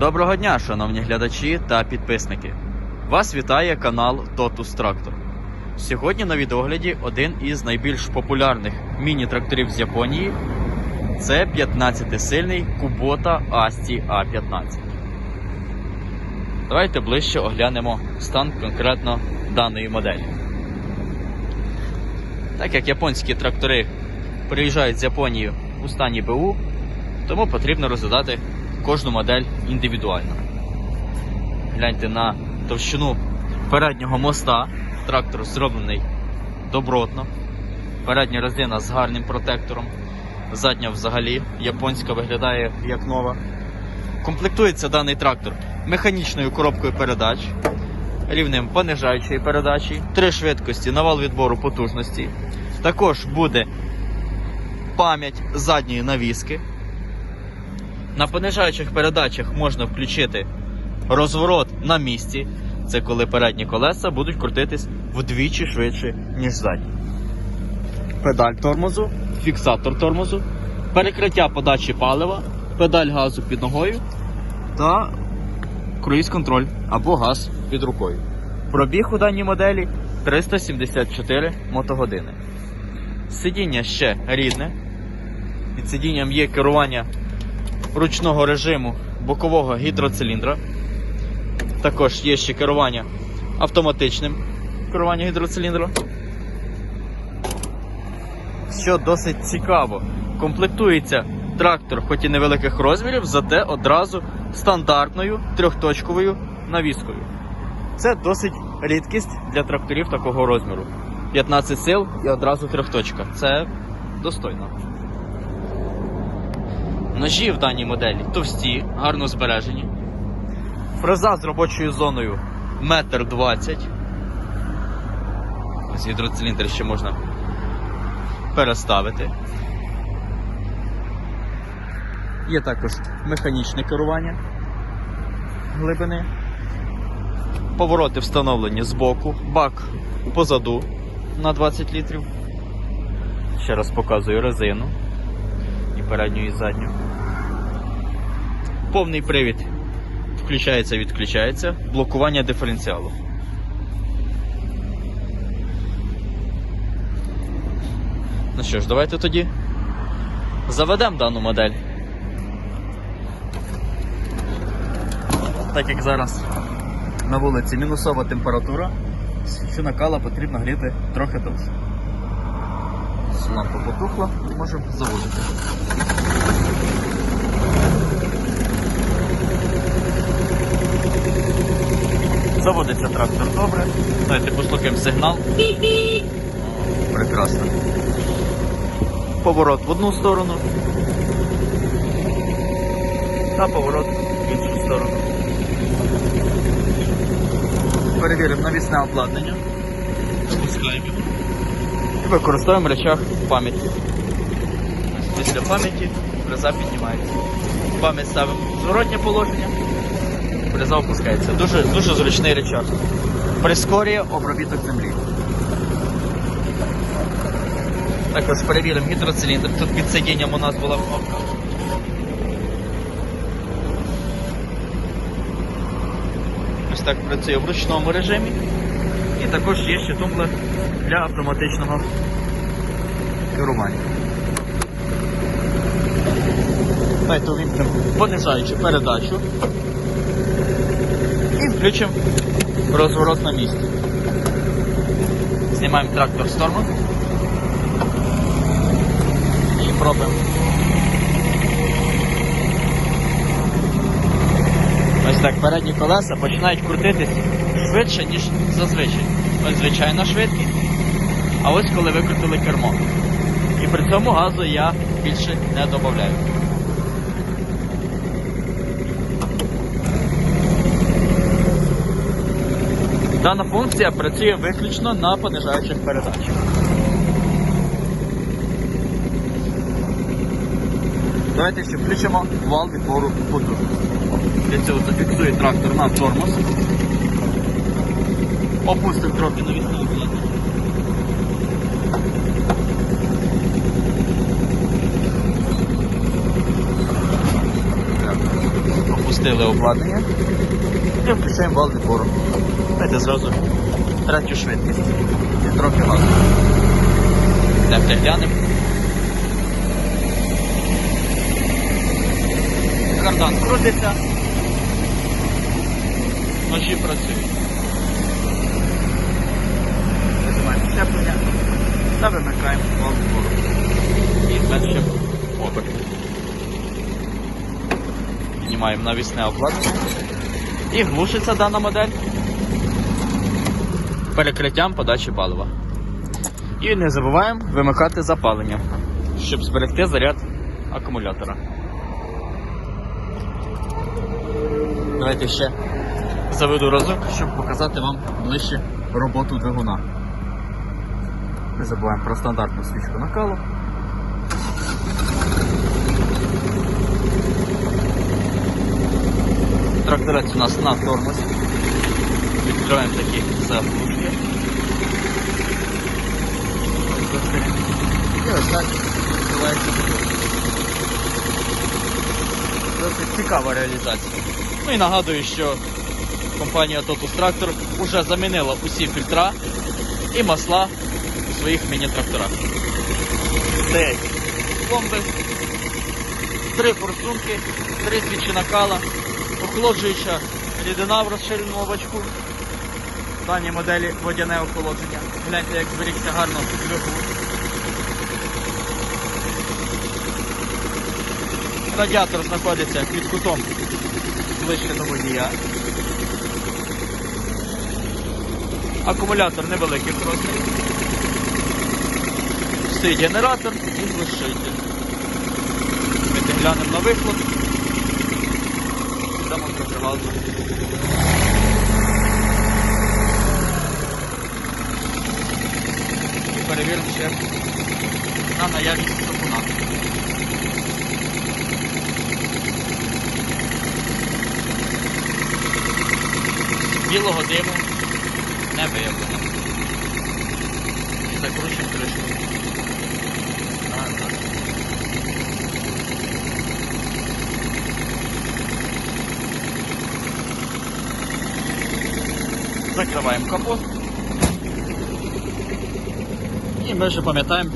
Доброго дня, шановні глядачі та підписники. Вас вітає канал Totus Tractor. Сьогодні на відогляді один із найбільш популярних міні-тракторів з Японії. Це 15-сильний Kubota Asti A15. Давайте ближче оглянемо стан конкретно даної моделі. Так як японські трактори приїжджають з Японії у стані БУ, тому потрібно розглядати кожну модель індивідуально. Гляньте на товщину переднього моста. Трактор зроблений добротно. Передня резина з гарним протектором. Задня взагалі японська виглядає як нова. Комплектується даний трактор механічною коробкою передач, рівнем понижаючої передачі, три швидкості на вал відбору потужності. Також буде пам'ять задньої навіски. На понижаючих передачах можна включити розворот на місці. Це коли передні колеса будуть крутитись вдвічі швидше, ніж задні. Педаль тормозу, фіксатор тормозу, перекриття подачі палива, педаль газу під ногою та круїз-контроль або газ під рукою. Пробіг у даній моделі 374 мотогодини. Сидіння ще рідне. Під сидінням є керування ручного режиму бокового гідроциліндра. Також є ще керування автоматичним керування гідроциліндра. Що досить цікаво, комплектується трактор, хоч і невеликих розмірів, зате одразу стандартною трьохточковою навіскою. Це досить рідкість для тракторів такого розміру. 15 сил і одразу трьохточка. Це достойно. Ножі в даній моделі товсті, гарно збережені. Фреза з робочою зоною 1,20 м. Ось гідроциліндр ще можна переставити. Є також механічне керування глибини. Повороти встановлені збоку, бак позаду на 20 літрів. Ще раз показую резину і передню, і задню. Повний привід включається, відключається, блокування диференціалу. Ну що ж, давайте тоді заведемо дану модель. Так як зараз на вулиці мінусова температура, що накала потрібно гріти трохи довше. Лампа потухла, можемо заводити. Заводиться трактор добре. Давайте послухаємо сигнал. Прекрасно. Поворот в одну сторону. Та поворот в іншу сторону. Перевіримо навісне обладнання. Запускаємо. І використовуємо речах пам'яті. Після пам'яті фреза піднімається. Пам'ять ставимо в зворотнє положення. Фреза опускається. Дуже, дуже зручний речах. Прискорює обробіток землі. Також перевіримо гідроциліндр. Тут під сидінням у нас була кнопка. Ось так працює в ручному режимі. І також є ще тумблер для автоматичного керування. Давайте увімкнемо понижаючу передачу включимо розворот на місці. Знімаємо трактор з тормозу і пробуємо. Ось так передні колеса починають крутитись швидше, ніж зазвичай. Ось звичайна швидкість. А ось коли викрутили кермо. І при цьому газу я більше не додаю. Дана функція працює виключно на понижаючих передачах. Давайте ще включимо вал відбору потужності. Для цього зафіксує трактор на тормоз. Опустимо трохи навісне обладнання. запустили обладнання і включаємо вал відбору. Давайте зразу третю швидкість. І трохи газу. Не приглянемо. Кардан крутиться. Ножі працюють. Визиваємо щеплення та вимикаємо вал відбору. І зменшимо оберт. Піднімаємо навісне обладнання. І глушиться дана модель перекриттям подачі палива. І не забуваємо вимикати запалення, щоб зберегти заряд акумулятора. Давайте ще заведу разок, щоб показати вам ближче роботу двигуна. Не забуваємо про стандартну свічку накалу. Тракторець у нас на тормозі. Відкриваємо такі заглушки. І ось так відкривається. Досить цікава реалізація. Ну і нагадую, що компанія Totus Tractor вже замінила усі фільтра і масла у своїх міні-тракторах. Стоять пломби, три форсунки, три свічі накала, охолоджуюча рідина в розширеному бачку. В моделі водяне охолодження. Гляньте, як зберігся гарно двигун. Радіатор знаходиться під кутом ближче до водія. Акумулятор невеликих розмірів. Стоїть генератор і глушитель. Ми глянемо на вихлоп. Дамо трохи газу. І перевіримо ще на наявність сапуна. Білого диму не виявлено. Закручуємо кришку. Закриваємо капот. І ми вже пам'ятаємо,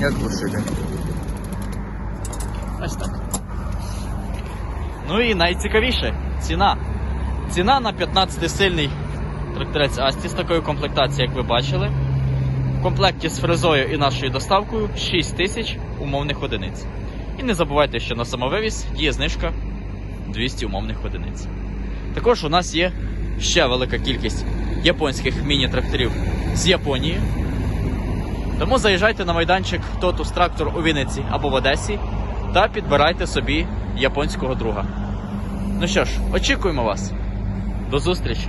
як глушити. Ось так. Ну і найцікавіше ціна. Ціна на 15-сильний тракторець Асті з такою комплектацією, як ви бачили. В комплекті з фрезою і нашою доставкою 6 тисяч умовних одиниць. І не забувайте, що на самовивіз є знижка 200 умовних одиниць. Також у нас є ще велика кількість японських міні-тракторів з Японії. Тому заїжджайте на майданчик Totus Tractor у Вінниці або в Одесі та підбирайте собі японського друга. Ну що ж, очікуємо вас. До зустрічі!